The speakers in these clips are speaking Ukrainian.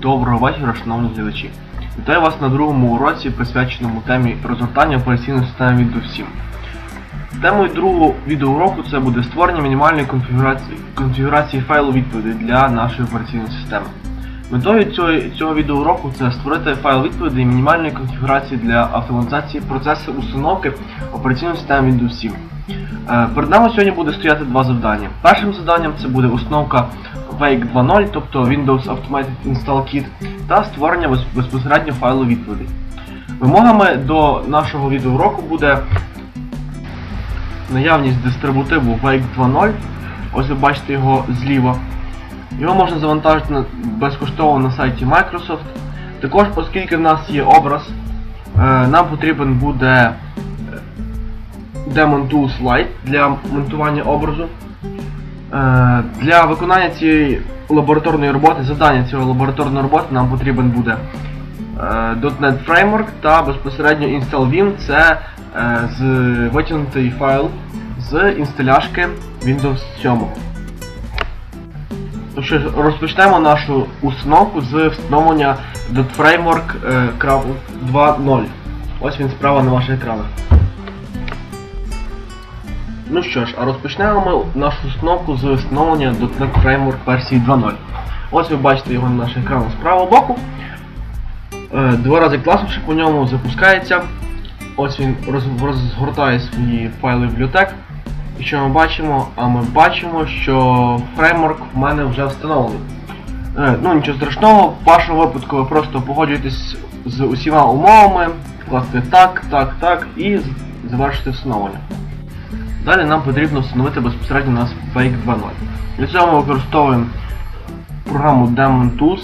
Доброго вечора, шановні глядачі. Вітаю вас на другому уроці, присвяченому темі розгортання операційної системи Windows 7. Темою другого відеоуроку це буде створення мінімальної конфігурації, конфігурації файлу відповідей для нашої операційної системи. Метою цього, цього відеоуроку це створити файл відповідей мінімальної конфігурації для автоматизації процесу установки операційної системи Windows 7. Е, Перед нами сьогодні буде стояти два завдання. Першим завданням це буде установка Wake 2.0, тобто Windows Automated Install Kit, та створення безпосередньо файлу відповідей. Вимогами до нашого відеоуроку буде наявність дистрибутиву Wake 2.0. Ось ви бачите його зліва. Його можна завантажити безкоштовно на сайті Microsoft. Також, оскільки в нас є образ, е, нам потрібен буде Demon Tools Lite для монтування образу. Е, Для виконання цієї лабораторної роботи, завдання цієї лабораторної роботи нам потрібен буде е, .NET Framework та безпосередньо InstallVim це е, з витягнутий файл з інсталяшки Windows 7. Ну розпочнемо нашу установку з встановлення .framework е, 2.0. Ось він справа на ваших екранах. Ну що ж, а розпочнемо ми нашу установку з встановлення .NET Framework версії 2.0. Ось ви бачите його на наших екранах з правого боку. Е, Два рази класнувши по ньому запускається. Ось він розгортає свої файли бібліотек. І що ми бачимо? А ми бачимо, що фреймворк в мене вже встановлений. Е, ну нічого страшного, в вашому випадку ви просто погоджуєтесь з усіма умовами, класти так, так, так і завершити встановлення. Далі нам потрібно встановити безпосередньо у нас Fake 2.0. Для цього ми використовуємо програму Demon Tools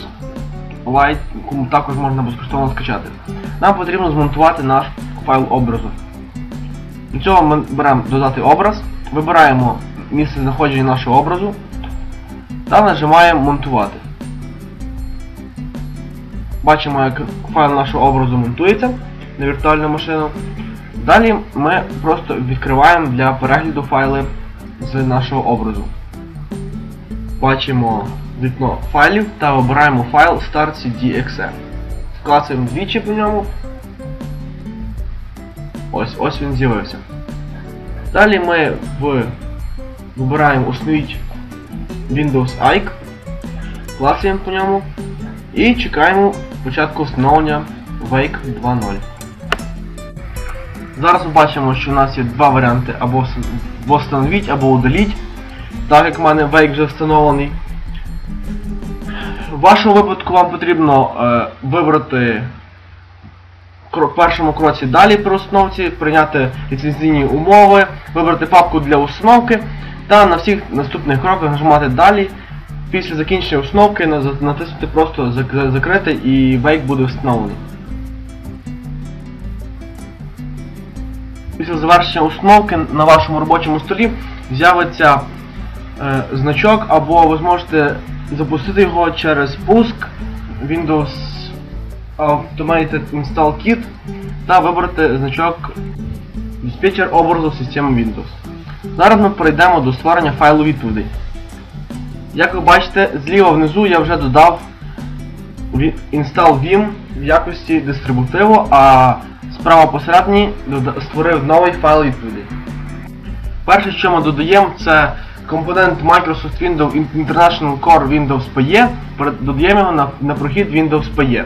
Lite, яку також можна безкоштовно скачати. Нам потрібно змонтувати наш файл образу. Для цього ми беремо додати образ, вибираємо місце знаходження нашого образу та нажимаємо монтувати. Бачимо, як файл нашого образу монтується на віртуальну машину. Далі ми просто відкриваємо для перегляду файли з нашого образу. Бачимо вікно файлів та обираємо файл start.cd.exe. Клацаємо двічі по ньому. Ось, ось він з'явився. Далі ми в... вибираємо установіть Windows IC, клацаємо по ньому і чекаємо початку встановлення Wake 2.0. Зараз ми бачимо, що у нас є два варіанти або вс- встановіть, або удаліть. Так як в мене Wake вже встановлений. В вашому випадку вам потрібно е, вибрати першому кроці далі при установці, прийняти ліцензійні умови, вибрати папку для установки та на всіх наступних кроках нажимати далі. Після закінчення установки натиснути просто зак- закрити і Wake буде встановлений. Після завершення установки на вашому робочому столі з'явиться е, значок, або ви зможете запустити його через пуск Windows Automated Install Kit та вибрати значок диспетчер образу системи Windows. Зараз ми перейдемо до створення файлу відповідей. Як ви бачите, зліва внизу я вже додав install Vim в якості дистрибутиву, а справа посередній дода- створив новий файл відповідей. Перше, що ми додаємо, це компонент Microsoft Windows International Core Windows PE, додаємо його на, на прохід Windows PE.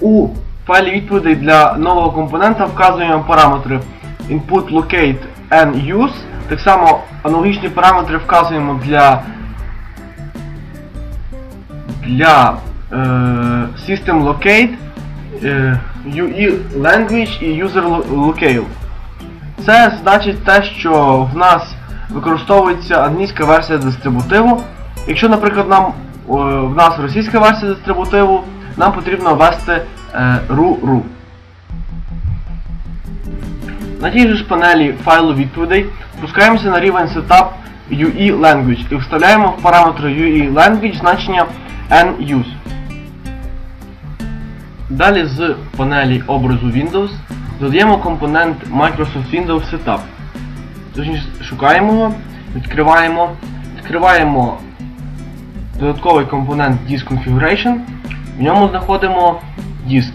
У файлі відповідей для нового компонента вказуємо параметри input locate and use. Так само аналогічні параметри вказуємо для для е, System Locate, е, UE Language і User Lo- Locale. Це значить те, що в нас використовується англійська версія дистрибутиву. Якщо, наприклад, нам, о, в нас російська версія дистрибутиву, нам потрібно ввести е, ru.ru. На тій же ж панелі файлу відповідей спускаємося на рівень Setup UE Language і вставляємо в параметри UE Language значення NUse. Далі з панелі образу Windows додаємо компонент Microsoft Windows Setup. Точніше, шукаємо його, відкриваємо, відкриваємо додатковий компонент Disk Configuration, в ньому знаходимо диск.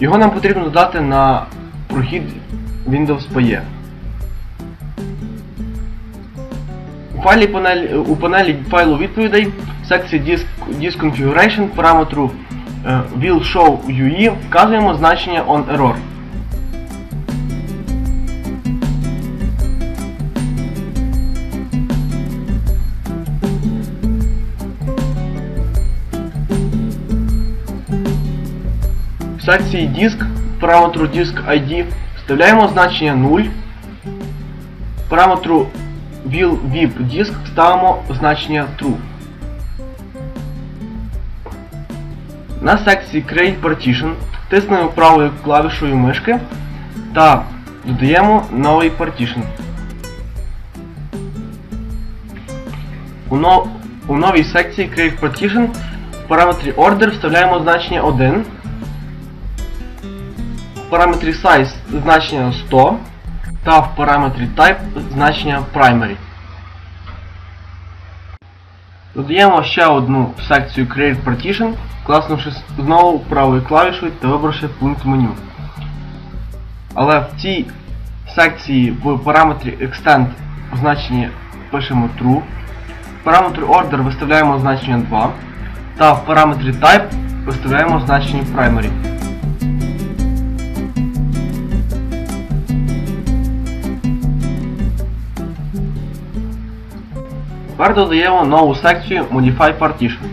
Його нам потрібно додати на прохід Windows PE. У, файлі панелі, у панелі файлу відповідей в секції Disk, Disk Configuration параметру е, will show UE вказуємо значення on error. В секції Disk параметру Disk ID вставляємо значення 0. Параметру will VIP disk ставимо значення true. На секції Create Partition тиснемо правою клавішою мишки та додаємо новий partition. У новій секції Create Partition в параметрі Order вставляємо значення 1. Параметрі Size значення 100 та в параметрі Type значення Primary. Додаємо ще одну секцію Create Partition, класнувши знову правою клавішою та вибравши пункт меню. Але в цій секції в параметрі Extend в значенні пишемо True, в параметрі Order виставляємо значення 2 та в параметрі Type виставляємо значення Primary. Тепер додаємо нову секцію Modify Partition.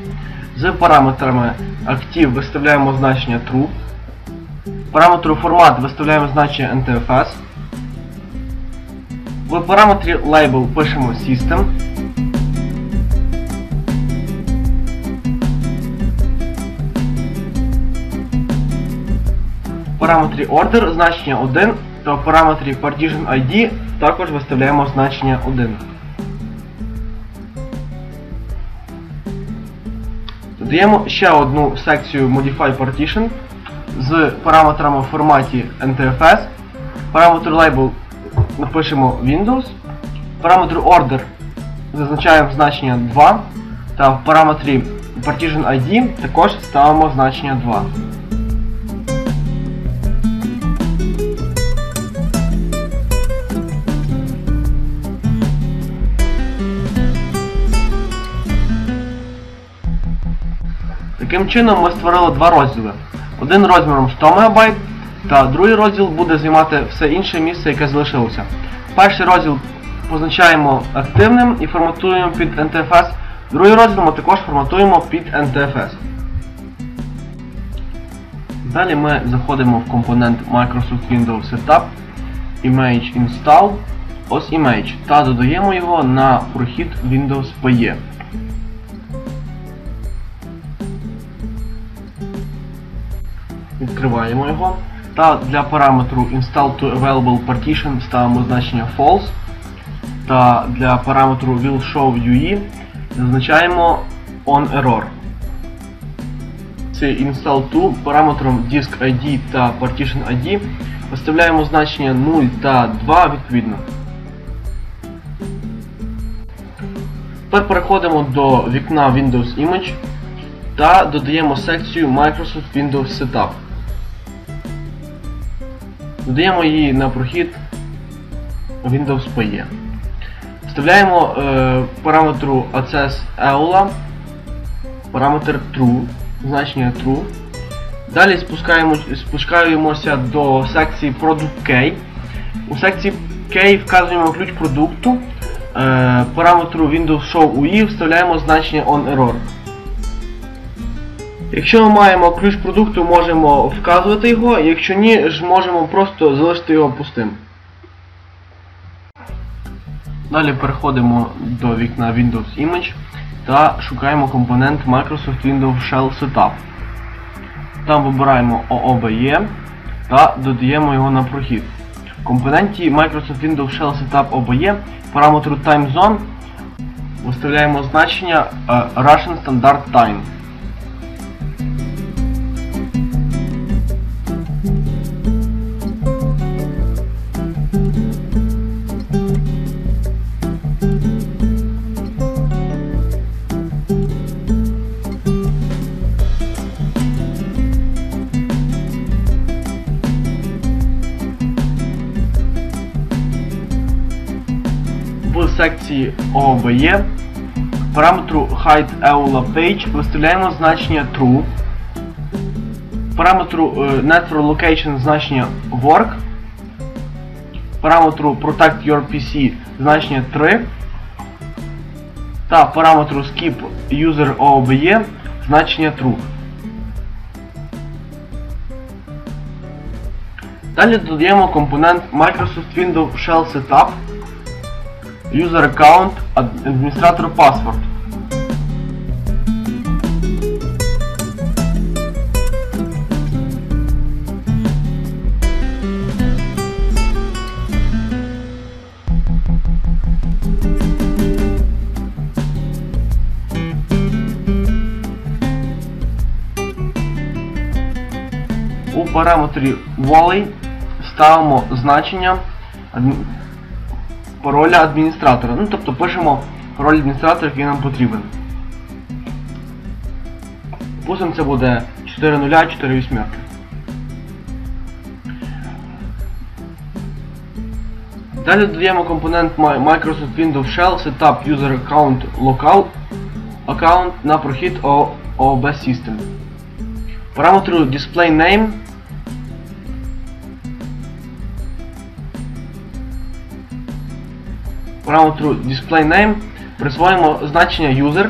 З параметрами Active виставляємо значення True. Параметру Format виставляємо значення NTFS. В параметрі Label пишемо System. В параметрі Order значення 1 та в параметрі Partition ID також виставляємо значення 1. Додаємо ще одну секцію Modify Partition з параметрами в форматі NTFS. Параметр Label напишемо Windows. Параметр Order зазначаємо значення 2. Та в параметрі Partition ID також ставимо значення 2. Таким чином ми створили два розділи. Один розміром 100 МБ, та другий розділ буде займати все інше місце, яке залишилося. Перший розділ позначаємо активним і форматуємо під NTFS. Другий розділ ми також форматуємо під NTFS. Далі ми заходимо в компонент Microsoft Windows Setup, Image Install, ось Image, та додаємо його на прохід Windows PE. Відкриваємо його. Та для параметру Install to Available Partition ставимо значення False. Та для параметру Will Show UE зазначаємо On Error. Це Install to параметром Disk ID та Partition ID виставляємо значення 0 та 2 відповідно. Тепер переходимо до вікна Windows Image та додаємо секцію Microsoft Windows Setup. Додаємо її на прохід Windows PE. Вставляємо е, параметру Access EULA, параметр True, значення True. Далі спускаємо, спускаємося до секції Product Key. У секції Key вказуємо ключ продукту. Е, параметру Windows Show UI вставляємо значення On Error. Якщо ми маємо ключ продукту, можемо вказувати його, якщо ні, ж можемо просто залишити його пустим. Далі переходимо до вікна Windows Image та шукаємо компонент Microsoft Windows Shell Setup. Там вибираємо OOBE та додаємо його на прохід. В компоненті Microsoft Windows Shell Setup OBE параметру Time Zone виставляємо значення Russian Standard Time. Секції OBE параметру height page виставляємо значення true. Параметру е, network location значення work. Параметру protect your PC значення 3. Та параметру skip user OBE значення true. Далі додаємо компонент Microsoft Windows Shell Setup, User Account, адміністратор Password. У параметрі Volley ставимо значення пароля адміністратора. Ну, тобто пишемо пароль адміністратора, який нам потрібен. Пустимо це буде 4 нуля, 4 вісьмерки. Далі додаємо компонент Microsoft Windows Shell Setup User Account Local Account на прохід OOB System. Параметру Display Name параметру DisplayName присвоїмо значення user,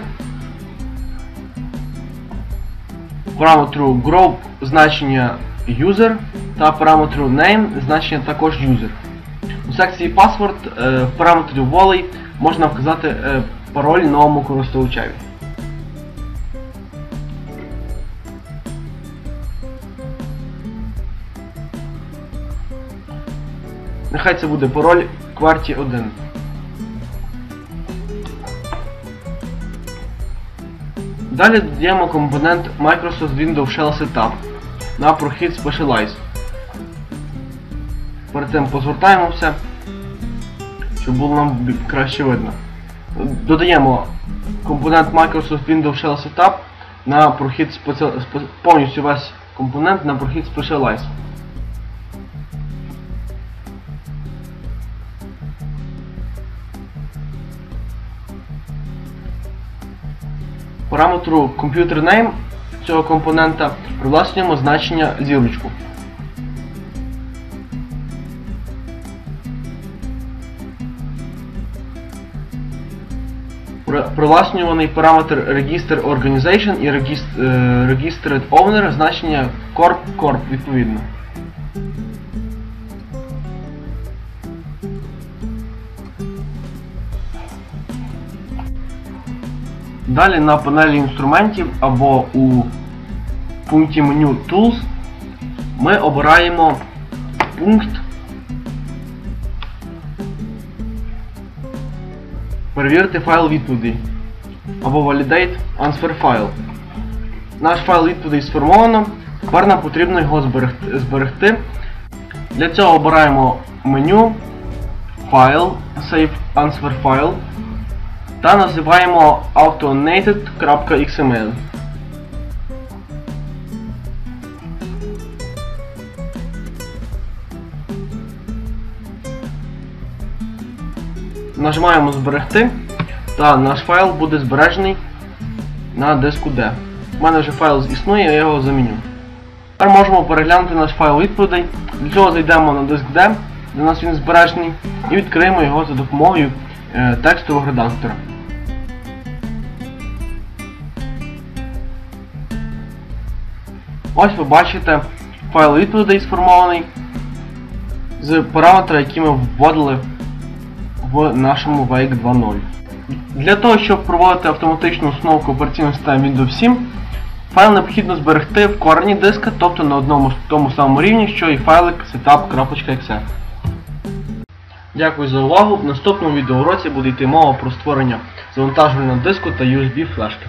параметру group значення user та параметру name значення також user. У секції password е, в параметрі volley можна вказати е, пароль новому користувачеві. Нехай це буде пароль кварті 1. Далі додаємо компонент Microsoft Windows Shell Setup на прохід Specialize. Перед цим позгортаємо все, щоб було нам краще видно. Додаємо компонент Microsoft Windows Shell Setup на прохід повністю весь компонент на прохід Specialize. Параметру Computer Name цього компонента привласнюємо значення зірочку. Привласнюваний параметр Register Organization і е, Registered Owner значення Corp Corp відповідно. Далі на панелі інструментів або у пункті меню Tools ми обираємо пункт Перевірити файл відповідей або Validate Answer File. Наш файл відповідей сформовано, тепер нам потрібно його зберегти. Для цього обираємо меню File, Save Answer File та називаємо autonated.xml. Нажимаємо зберегти та наш файл буде збережений на диску D. У мене вже файл існує, я його заміню. Тепер можемо переглянути наш файл відповідей. Для цього зайдемо на диск D, де у нас він збережений, і відкриємо його за допомогою е, текстового редактора. Ось ви бачите файл відповідей сформований з параметра, які ми вводили в нашому Wake 2.0. Для того, щоб проводити автоматичну установку операційної системи Windows 7, файл необхідно зберегти в корені диска, тобто на одному тому самому рівні, що і файлик setup.exe. Дякую за увагу. В наступному відеоуроці буде йти мова про створення завантажувального диску та USB флешки.